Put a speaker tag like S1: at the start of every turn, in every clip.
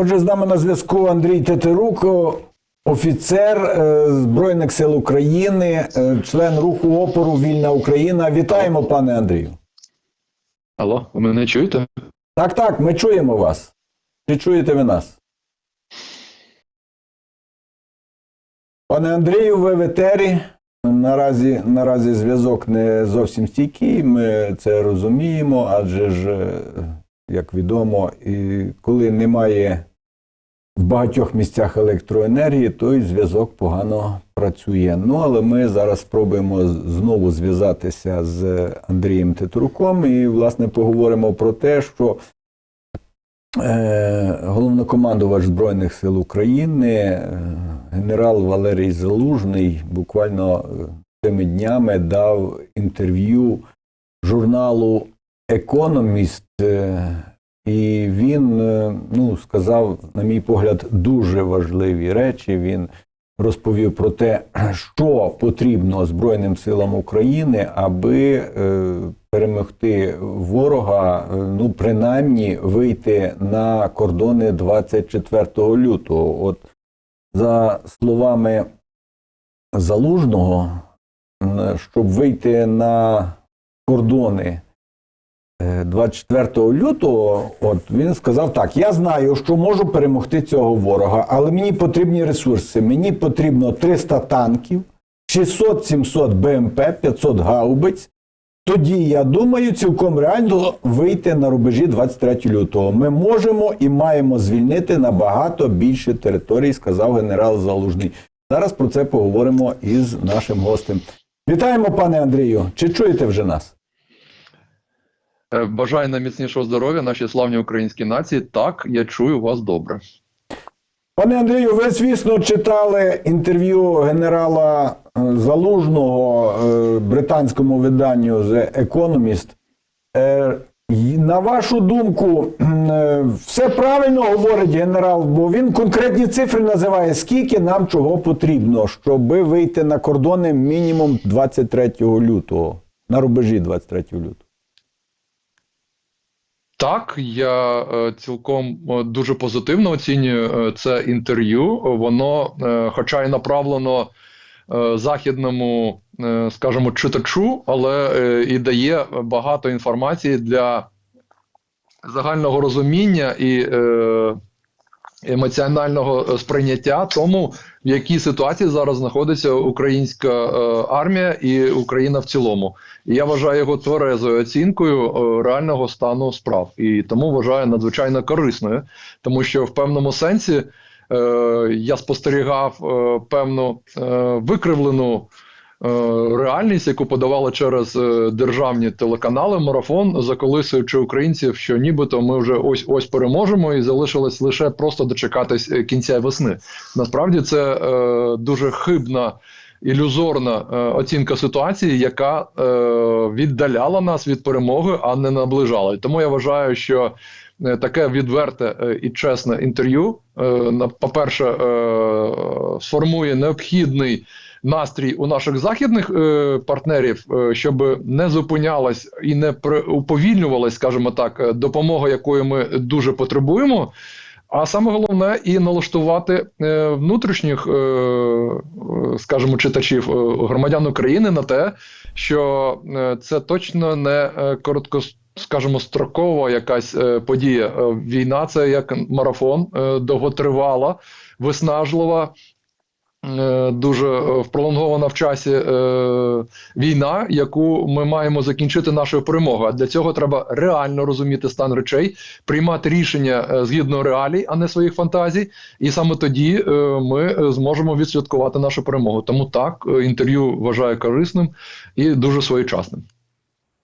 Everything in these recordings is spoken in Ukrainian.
S1: Отже, з нами на зв'язку Андрій Тетерук, офіцер е, Збройних сил України, е, член руху опору Вільна Україна. Вітаємо, пане Андрію.
S2: Алло, ви мене чуєте?
S1: Так, так, ми чуємо вас. Чи чуєте ви нас? Пане Андрію, ви в етері. Наразі, наразі зв'язок не зовсім стійкий, ми це розуміємо, адже ж, е, як відомо, і коли немає в багатьох місцях електроенергії, то й зв'язок погано працює. Ну, але ми зараз спробуємо знову зв'язатися з Андрієм Тетруком і, власне, поговоримо про те, що е, головнокомандувач Збройних сил України, е, генерал Валерій Залужний, буквально е, цими днями дав інтерв'ю журналу Економіст. І він е, ну, сказав, на мій погляд, дуже важливі речі. Він розповів про те, що потрібно Збройним силам України, аби е, перемогти ворога, е, ну принаймні вийти на кордони 24 лютого. От за словами Залужного, щоб вийти на кордони 24 лютого, от він сказав так: я знаю, що можу перемогти цього ворога, але мені потрібні ресурси. Мені потрібно 300 танків, 600-700 БМП, 500 гаубиць. Тоді я думаю, цілком реально вийти на рубежі 23 лютого. Ми можемо і маємо звільнити набагато більше територій, сказав генерал Залужний. Зараз про це поговоримо із нашим гостем. Вітаємо, пане Андрію. Чи чуєте вже нас?
S2: Е, Бажаю нам міцнішого здоров'я, нашій славній українській нації. Так, я чую вас добре.
S1: Пане Андрію, ви, звісно, читали інтерв'ю генерала е, Залужного е, британському виданню The Economist. На вашу думку, все правильно говорить генерал, бо він конкретні цифри називає, скільки нам чого потрібно, щоб вийти на кордони мінімум 23 лютого, на рубежі 23 лютого.
S2: Так, я е, цілком е, дуже позитивно оцінюю е, це інтерв'ю. Воно, хоча й направлено західному, скажімо, читачу, але і дає багато інформації для загального розуміння і емоціонального сприйняття тому, в якій ситуації зараз знаходиться українська е, армія і Україна в цілому. І я вважаю його тверезою оцінкою е, реального стану справ. І тому вважаю надзвичайно корисною, тому що в певному сенсі е, я спостерігав е, певну е, викривлену. Е, Реальність, яку подавали через е, державні телеканали, марафон, заколисуючи українців, що нібито ми вже ось ось переможемо, і залишилось лише просто дочекатись е, кінця весни. Насправді це е, дуже хибна ілюзорна е, оцінка ситуації, яка е, віддаляла нас від перемоги, а не наближала. Тому я вважаю, що таке відверте е, і чесне інтерв'ю, е, по-перше, е, сформує необхідний. Настрій у наших західних е, партнерів, е, щоб не зупинялась і не уповільнювалась, скажімо так, е, допомога, якої ми дуже потребуємо. А саме головне і налаштувати е, внутрішніх, е, е, скажімо, читачів е, громадян України на те, що е, це точно не е, коротко, скажімо, строкова якась е, подія. Е, Війна це як марафон, е, довготривала, виснажлива. Дуже е, пролонгована в часі е, війна, яку ми маємо закінчити нашою перемогою. А для цього треба реально розуміти стан речей, приймати рішення згідно реалій, а не своїх фантазій. І саме тоді е, ми зможемо відсвяткувати нашу перемогу. Тому так інтерв'ю вважаю корисним і дуже своєчасним.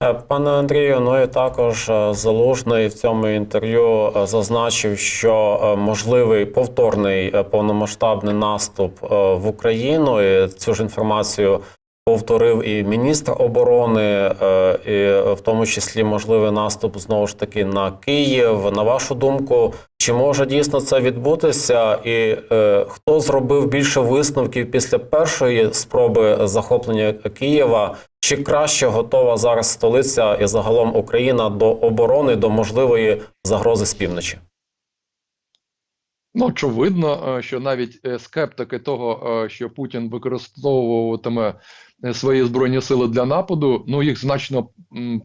S3: Е, Пане Андрію, ну і також е, Залужний в цьому інтерв'ю е, зазначив, що можливий повторний повномасштабний наступ в Україну. І цю ж інформацію повторив і міністр оборони, е, і в тому числі можливий наступ знову ж таки на Київ. На вашу думку, чи може дійсно це відбутися? І е, хто зробив більше висновків після першої спроби захоплення Києва? Чи краще готова зараз столиця і загалом Україна до оборони до можливої загрози з півночі?
S2: Ну, очевидно, е, що навіть скептики того, що Путін використовуватиме свої збройні сили для нападу, ну їх значно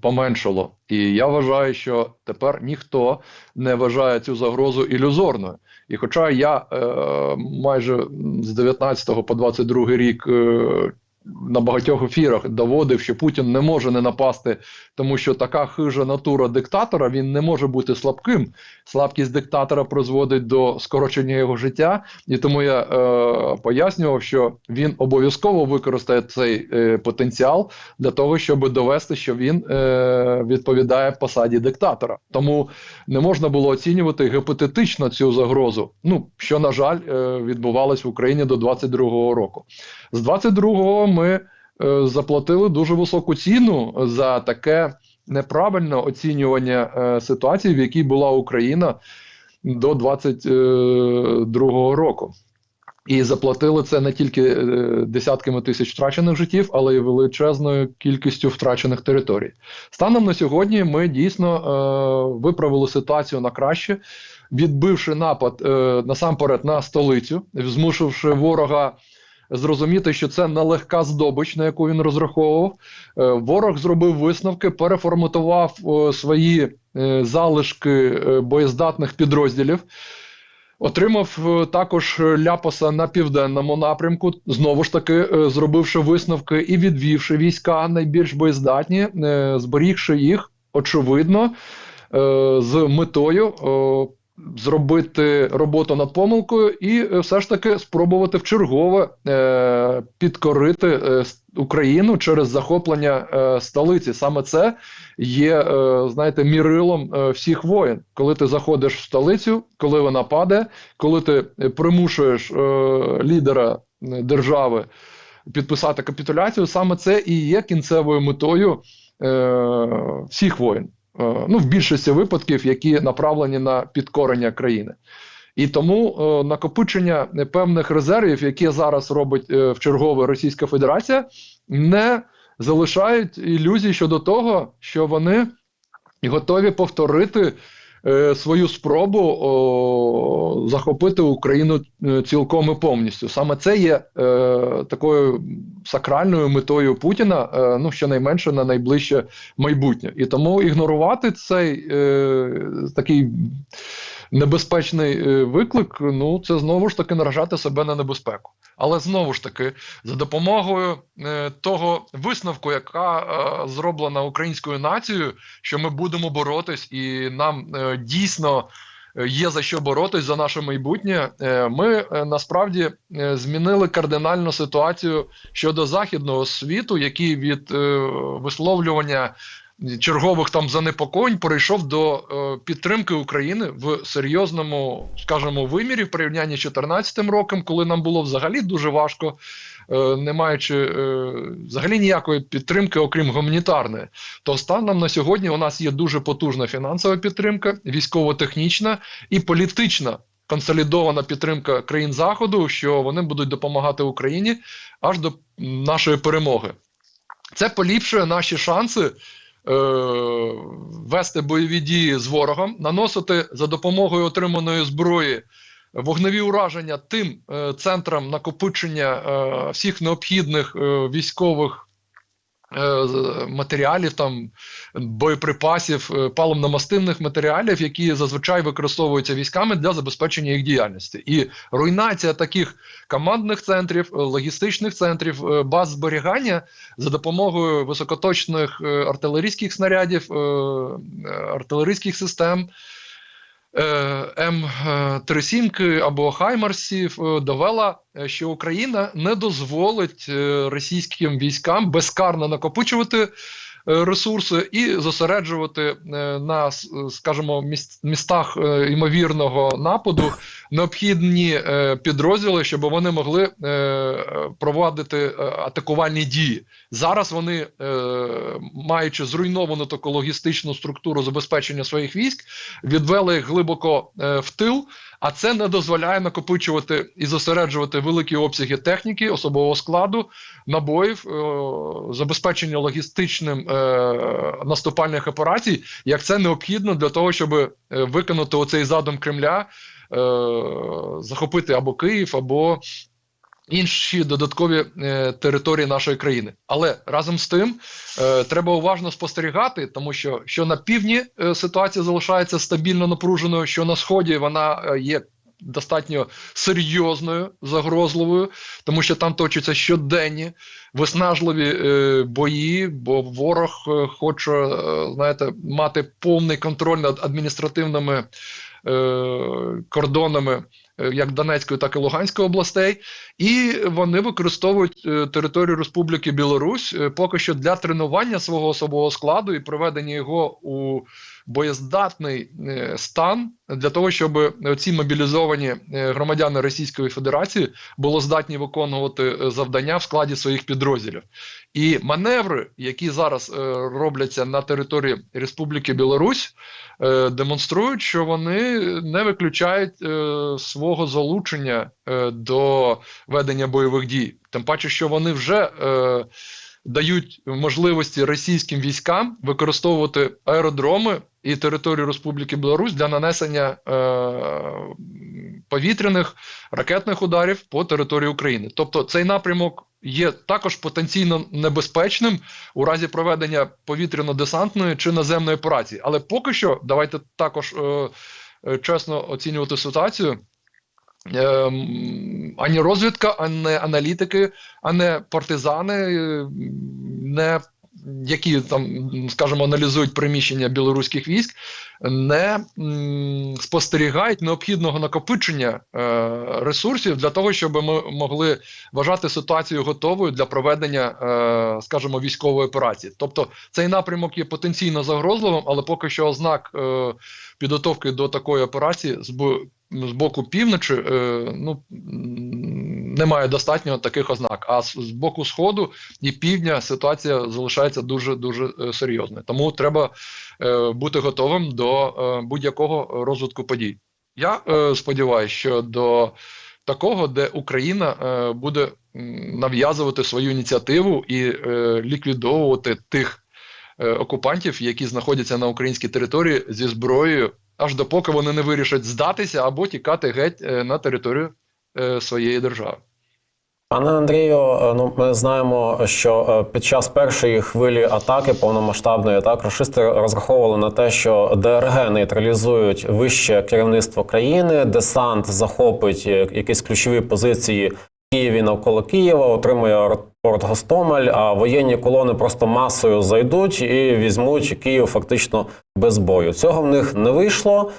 S2: поменшало. І я вважаю, що тепер ніхто не вважає цю загрозу ілюзорною. І хоча я е, майже з 19 по 22 рік е, на багатьох ефірах доводив, що Путін не може не напасти, тому що така хижа натура диктатора він не може бути слабким. Слабкість диктатора призводить до скорочення його життя, і тому я е, пояснював, що він обов'язково використає цей е, потенціал для того, щоб довести, що він е, відповідає посаді диктатора. Тому не можна було оцінювати гіпотетично цю загрозу. Ну що на жаль е, відбувалось в Україні до 22-го року. З 22-го ми е, заплатили дуже високу ціну за таке неправильне оцінювання е, ситуації, в якій була Україна до 22-го року. І заплатили це не тільки е, десятками тисяч втрачених життів, але й величезною кількістю втрачених територій. Станом на сьогодні ми дійсно е, виправили ситуацію на краще, відбивши напад е, насамперед на столицю, змусивши ворога зрозуміти, що це нелегка здобич, на яку він розраховував. Е, ворог зробив висновки, переформатував е, свої е, залишки боєздатних підрозділів. Отримав також ляпаса на південному напрямку, знову ж таки зробивши висновки і відвівши війська найбільш боєздатні, зберігши їх, очевидно, з метою зробити роботу над помилкою і е, все ж таки спробувати вчергове е, підкорити е, Україну через захоплення столиці. Саме це є, знаєте, мірилом всіх воєн. Коли ти заходиш в столицю, коли вона падає, коли ти примушуєш лідера держави підписати капітуляцію, саме це і є кінцевою метою всіх воєн. Е, ну, в більшості випадків, які направлені на підкорення країни. І тому е, накопичення певних резервів, які зараз робить е, в чергове Російська Федерація, не залишають ілюзій щодо того, що вони готові повторити е, свою спробу захопити Україну е, цілком і повністю. Саме це є е, такою сакральною метою Путіна, е, ну щонайменше на найближче майбутнє. І тому ігнорувати цей е, такий небезпечний е, виклик, ну це знову ж таки наражати себе на небезпеку. Але знову ж таки, за допомогою е, того висновку, яка е, зроблена українською нацією, що ми будемо боротись, і нам е, дійсно е, є за що боротись за наше майбутнє. е, Ми е, насправді е, змінили кардинальну ситуацію щодо західного світу, який від е, висловлювання чергових там занепокоєнь перейшов до е, підтримки України в серйозному, скажімо, вимірі в порівнянні з 2014 роком, коли нам було взагалі дуже важко, е, не маючи е, взагалі ніякої підтримки, окрім гуманітарної. То станом на сьогодні у нас є дуже потужна фінансова підтримка, військово-технічна і політична. Консолідована підтримка країн Заходу, що вони будуть допомагати Україні аж до нашої перемоги. Це поліпшує наші шанси вести бойові дії з ворогом, наносити за допомогою отриманої зброї вогневі ураження тим е, центрам накопичення е, всіх необхідних е, військових. Е, Матеріалів там боєприпасів, е, паливно-мастивних матеріалів, які зазвичай використовуються військами для забезпечення їх діяльності, і руйнація таких командних центрів, е, логістичних центрів, баз зберігання за допомогою високоточних артилерійських снарядів, артилерійських систем. Е, М37 або Хаймарсів е, довела, е, що Україна не дозволить е, російським військам безкарно накопичувати е, ресурси і зосереджувати е, на, скажімо, містах е, ймовірного нападу необхідні е, підрозділи, щоб вони могли е, проводити е, атакувальні дії. Зараз вони, е, маючи зруйновану таку логістичну структуру забезпечення своїх військ, відвели їх глибоко е, в тил. А це не дозволяє накопичувати і зосереджувати великі обсяги техніки, особового складу, набоїв, е, забезпечення логістичним е, наступальних операцій, як це необхідно для того, щоб е, виконати оцей задум Кремля захопити або Київ, або інші додаткові е, території нашої країни. Але разом з тим е, треба уважно спостерігати, тому що що на півдні е, ситуація залишається стабільно напруженою, що на сході вона е, є. Достатньо серйозною, загрозливою, тому що там точаться щоденні виснажливі е, бої, бо ворог е, хоче, е, знаєте, мати повний контроль над адміністративними е, кордонами е, як Донецької, так і Луганської областей, і вони використовують е, територію Республіки Білорусь е, поки що для тренування свого особового складу і проведення його у боєздатний е, стан для того, щоб ці мобілізовані е, громадяни Російської Федерації було здатні виконувати е, завдання в складі своїх підрозділів. І маневри, які зараз робляться на території Республіки Білорусь, демонструють, що вони не виключають свого залучення до ведення бойових дій. Тим паче, що вони вже дають можливості російським військам використовувати аеродроми і територію Республіки Білорусь для нанесення е, повітряних ракетних ударів по території України. Тобто цей напрямок є також потенційно небезпечним у разі проведення повітряно-десантної чи наземної операції. Але поки що давайте також е, е, чесно оцінювати ситуацію. Ем, ані розвідка, ані аналітики, а не партизани, не які там, скажімо, аналізують приміщення білоруських військ, не спостерігають необхідного накопичення е, ресурсів для того, щоб ми могли вважати ситуацію готовою для проведення, е, скажімо, військової операції. Тобто цей напрямок є потенційно загрозливим, але поки що ознак е, підготовки до такої операції з боку півночі е, ну, немає достатньо таких ознак. А з, боку сходу і півдня ситуація залишається дуже дуже е, серйозною. Тому треба е, бути готовим до будь-якого розвитку подій. Я сподіваюся, що до такого, де Україна буде нав'язувати свою ініціативу і ліквідовувати тих окупантів, які знаходяться на українській території зі зброєю, аж допоки вони не вирішать здатися або тікати геть е, на територію е, своєї держави.
S3: Пане Андрію, е, ну ми знаємо, що під час першої хвилі атаки повномасштабної так рашисти розраховували на те, що ДРГ нейтралізують вище керівництво країни, десант захопить якісь ключові позиції в Києві навколо Києва, отримує аеропорт Гостомель, а воєнні колони просто масою зайдуть і візьмуть Київ фактично без бою. Цього в них не вийшло,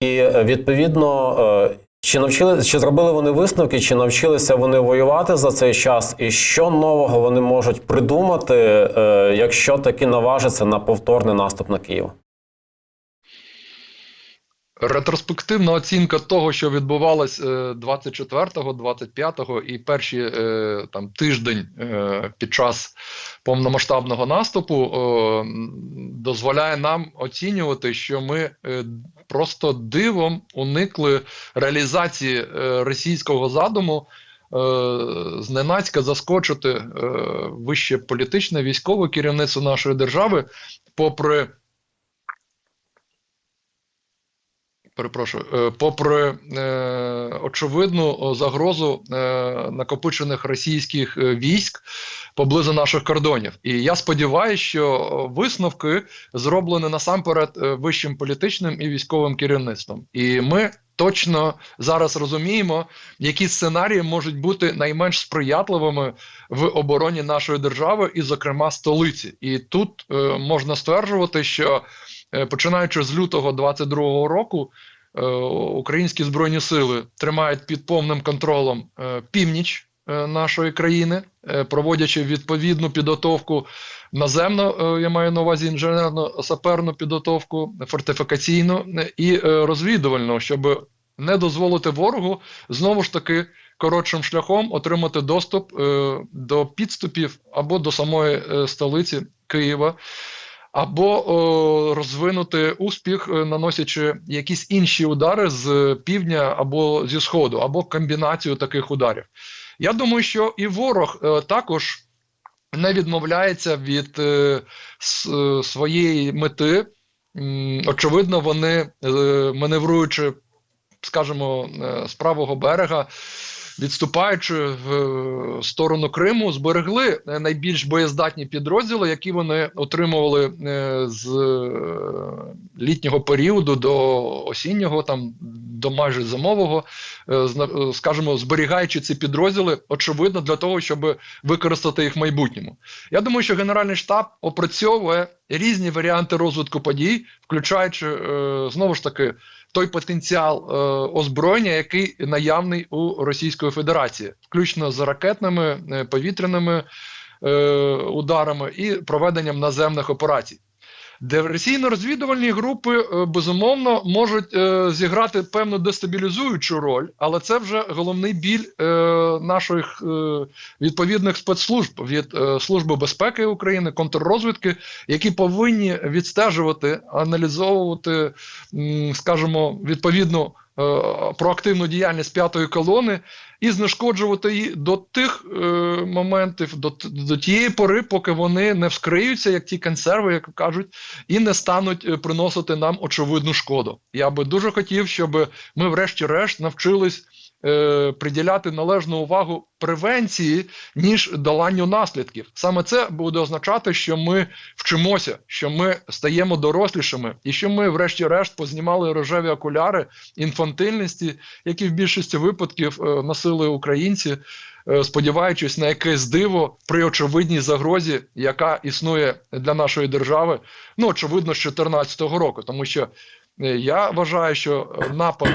S3: і е, відповідно. е, чи навчили, чи зробили вони висновки, чи навчилися вони воювати за цей час, і що нового вони можуть придумати, е, якщо таки наважаться на повторний наступ на Київ?
S2: Ретроспективна оцінка того, що відбувалось е, 24-го, 25-го і перші е, там тиждень е, під час повномасштабного наступу, е, дозволяє нам оцінювати, що ми е, просто дивом уникли реалізації е, російського задуму. е, Зненацька заскочити е, вище політичне військове керівництво нашої держави, попри перепрошую, е, попри е, очевидну загрозу е, накопичених російських військ поблизу наших кордонів. І я сподіваюся, що висновки зроблені насамперед вищим політичним і військовим керівництвом. І ми точно зараз розуміємо, які сценарії можуть бути найменш сприятливими в обороні нашої держави, і, зокрема, столиці. І тут можна стверджувати, що починаючи з лютого 22-го року, е, українські збройні сили тримають під повним контролем е, північ е, нашої країни, е, проводячи відповідну підготовку наземно, е, я маю на увазі інженерно-саперну підготовку, фортифікаційну е, і е, розвідувальну, щоб не дозволити ворогу знову ж таки коротшим шляхом отримати доступ е, до підступів або до самої е, столиці Києва або о, розвинути успіх, е, наносячи якісь інші удари з півдня або зі сходу, або комбінацію таких ударів. Я думаю, що і ворог е, також не відмовляється від е, с, е, своєї мети. Очевидно, вони, маневруючи скажімо, з правого берега. Відступаючи в е, сторону Криму, зберегли е, найбільш боєздатні підрозділи, які вони отримували е, з літнього періоду до осіннього, там до майже зимового, скажімо, зберігаючи ці підрозділи, очевидно, для того, щоб використати їх в майбутньому. Я думаю, що Генеральний штаб опрацьовує різні варіанти розвитку подій, включаючи знову ж таки той потенціал е, озброєння, який наявний у Російської Федерації, включно з ракетними е, повітряними е, ударами і проведенням наземних операцій. Диверсійно-розвідувальні групи е, безумовно можуть е, зіграти певну дестабілізуючу роль, але це вже головний біль е, наших відповідних спецслужб від Служби безпеки України, контррозвідки, які повинні відстежувати, аналізовувати, скажімо, відповідну проактивну діяльність п'ятої колони і знешкоджувати її до тих е, моментів, до, до тієї пори, поки вони не вскриються, як ті консерви, як кажуть, і не стануть е, приносити нам очевидну шкоду. Я би дуже хотів, щоб ми, врешті-решт, навчились. Е, Приділяти належну увагу превенції ніж доланню наслідків. Саме це буде означати, що ми вчимося, що ми стаємо дорослішими, і що ми, врешті-решт, познімали рожеві окуляри інфантильності, які в більшості випадків е, носили українці, е, сподіваючись на якесь диво при очевидній загрозі, яка існує для нашої держави. Ну очевидно, з 2014 року, тому що я вважаю, що напад.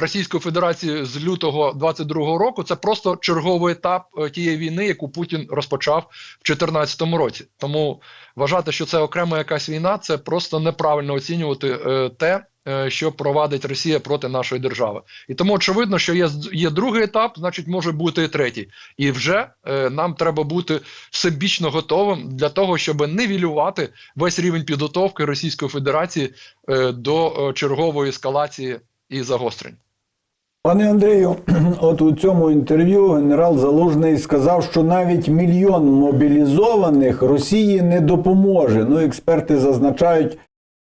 S2: Російської Федерації з лютого 22-го року це просто черговий етап е, тієї війни, яку Путін розпочав в 2014 році. Тому вважати, що це окрема якась війна, це просто неправильно оцінювати е, те, е, що провадить Росія проти нашої держави. І тому очевидно, що є, є другий етап, значить може бути і третій. І вже нам треба бути всебічно готовим для того, щоб нивелювати весь рівень підготовки Російської Федерації до чергової ескалації і загострень.
S1: Пане Андрію, от у цьому інтерв'ю генерал Залужний сказав, що навіть мільйон мобілізованих Росії не допоможе. Ну, експерти зазначають,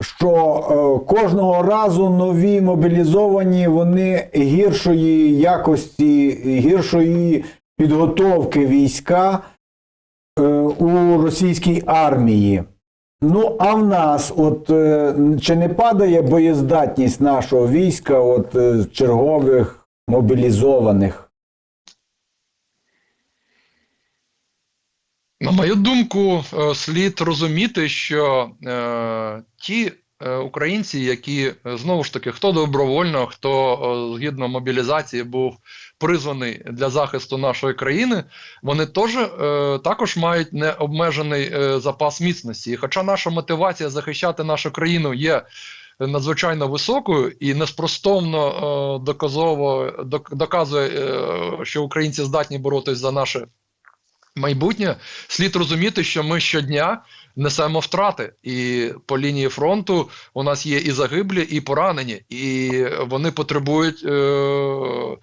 S1: що е, кожного разу нові мобілізовані вони гіршої якості, гіршої підготовки війська е, у російській армії. Ну, а в нас, от е, чи не падає боєздатність нашого війська, от е, чергових мобілізованих?
S2: На мою думку, е, слід розуміти, що е, ті українці, які е, знову ж таки хто добровольно, хто е, згідно мобілізації був призваний для захисту нашої країни, вони теж е, також мають необмежений е, запас міцності. Хоча наша мотивація захищати нашу країну є надзвичайно високою і неспростовно е, доказово док- доказує, е, що українці здатні боротись за наше майбутнє, слід розуміти, що ми щодня несемо втрати, і по лінії фронту у нас є і загиблі, і поранені, і вони потребують. Е-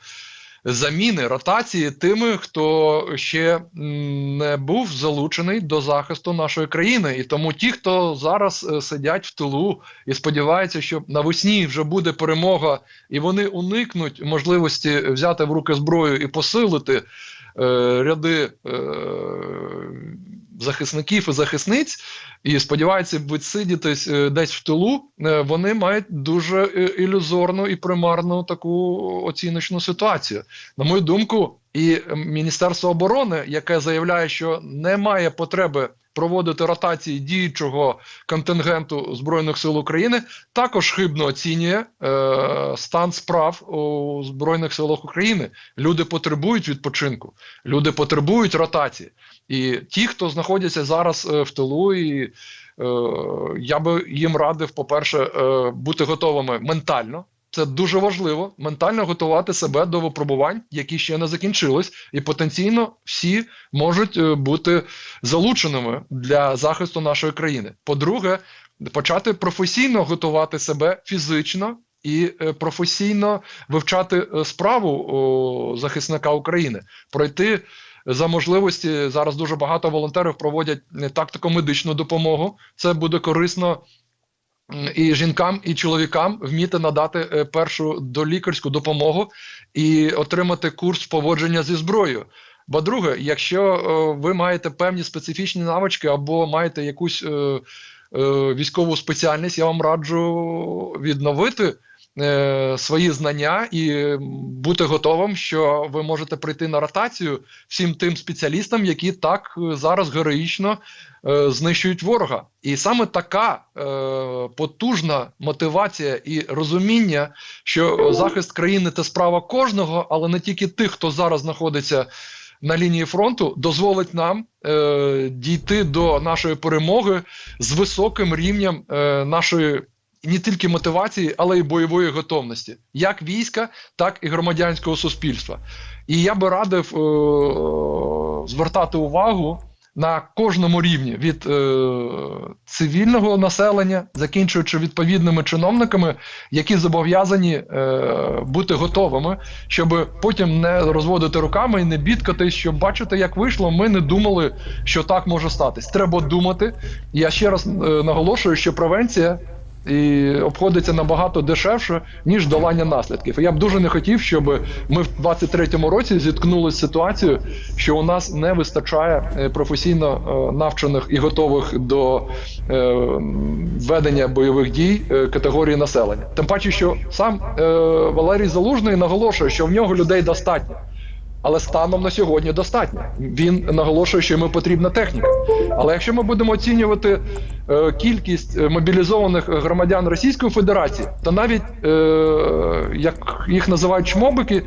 S2: Заміни ротації тими, хто ще не був залучений до захисту нашої країни, і тому ті, хто зараз е, сидять в тилу і сподіваються, що навесні вже буде перемога, і вони уникнуть можливості взяти в руки зброю і посилити е, ряди е, захисників і захисниць, і сподіваються відсидітись е, десь в тилу, е, вони мають дуже е, ілюзорну і примарну таку оціночну ситуацію. На мою думку, і Міністерство оборони, яке заявляє, що немає потреби проводити ротації діючого контингенту Збройних сил України, також хибно оцінює е, стан справ у Збройних силах України. Люди потребують відпочинку, люди потребують ротації. І ті, хто знаходяться зараз е, в тилу, і е, я би їм радив, по-перше, е, бути готовими ментально. Це дуже важливо ментально готувати себе до випробувань, які ще не закінчились, і потенційно всі можуть е, бути залученими для захисту нашої країни. По-друге, почати професійно готувати себе фізично і е, професійно вивчати е, справу захисника України, пройти. За можливості зараз дуже багато волонтерів проводять тактико-медичну допомогу. Це буде корисно і жінкам, і чоловікам вміти надати е, першу долікарську допомогу і отримати курс поводження зі зброєю. Бо друге, якщо е, ви маєте певні специфічні навички або маєте якусь е, військову спеціальність, я вам раджу відновити свої знання і бути готовим, що ви можете прийти на ротацію всім тим спеціалістам, які так е, зараз героїчно е, знищують ворога. І саме така е, потужна мотивація і розуміння, що захист країни це справа кожного, але не тільки тих, хто зараз знаходиться на лінії фронту, дозволить нам е, дійти до нашої перемоги з високим рівнем е, нашої. Не тільки мотивації, але й бойової готовності, як війська, так і громадянського суспільства. І я би радив е, звертати увагу на кожному рівні від е, цивільного населення, закінчуючи відповідними чиновниками, які зобов'язані е, бути готовими, щоб потім не розводити руками і не бідкатись, що бачите, як вийшло. Ми не думали, що так може статись. Треба думати. Я ще раз е, наголошую, що превенція і обходиться набагато дешевше, ніж долання наслідків. Я б дуже не хотів, щоб ми в 23-му році зіткнулися з ситуацією, що у нас не вистачає е, професійно е, навчених і готових до е, ведення бойових дій категорії населення. Тим паче, що сам Валерій Залужний наголошує, що в нього людей достатньо. Але станом на сьогодні достатньо. Він наголошує, що йому потрібна техніка. Але якщо ми будемо оцінювати е, кількість е, мобілізованих громадян Російської Федерації, то навіть е, як їх називають чмобики,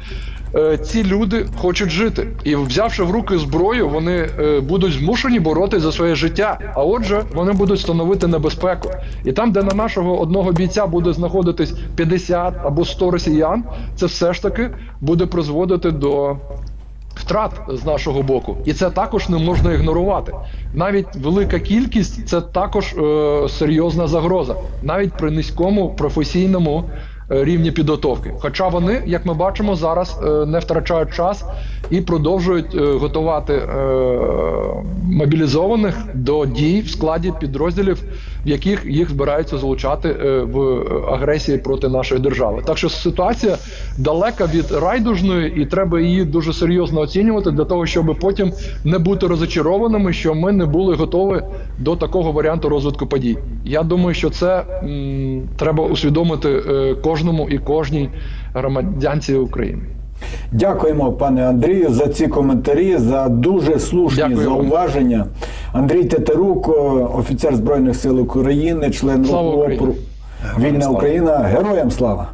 S2: е, ці люди хочуть жити. І взявши в руки зброю, вони е, будуть змушені боротися за своє життя. А отже, вони будуть становити небезпеку. І там, де на нашого одного бійця буде знаходитись 50 або 100 росіян, це все ж таки буде призводити до втрат з нашого боку, і це також не можна ігнорувати. Навіть велика кількість це також е, серйозна загроза, навіть при низькому професійному е, рівні підготовки. Хоча вони, як ми бачимо, зараз е, не втрачають час і продовжують е, готувати мобілізованих до дій в складі підрозділів, в яких їх збираються залучати е, в агресії проти нашої держави. Так що ситуація далека від райдужної, і треба її дуже серйозно оцінювати для того, щоб потім не бути розочарованими, що ми не були готові до такого варіанту розвитку подій. Я думаю, що це м, треба усвідомити е, кожному і кожній громадянці України.
S1: Дякуємо, пане Андрію, за ці коментарі, за дуже слушні
S2: Дякую
S1: зауваження. Андрій Тетерук, офіцер Збройних сил України, член опору. Вільна. Україна. Героям слава!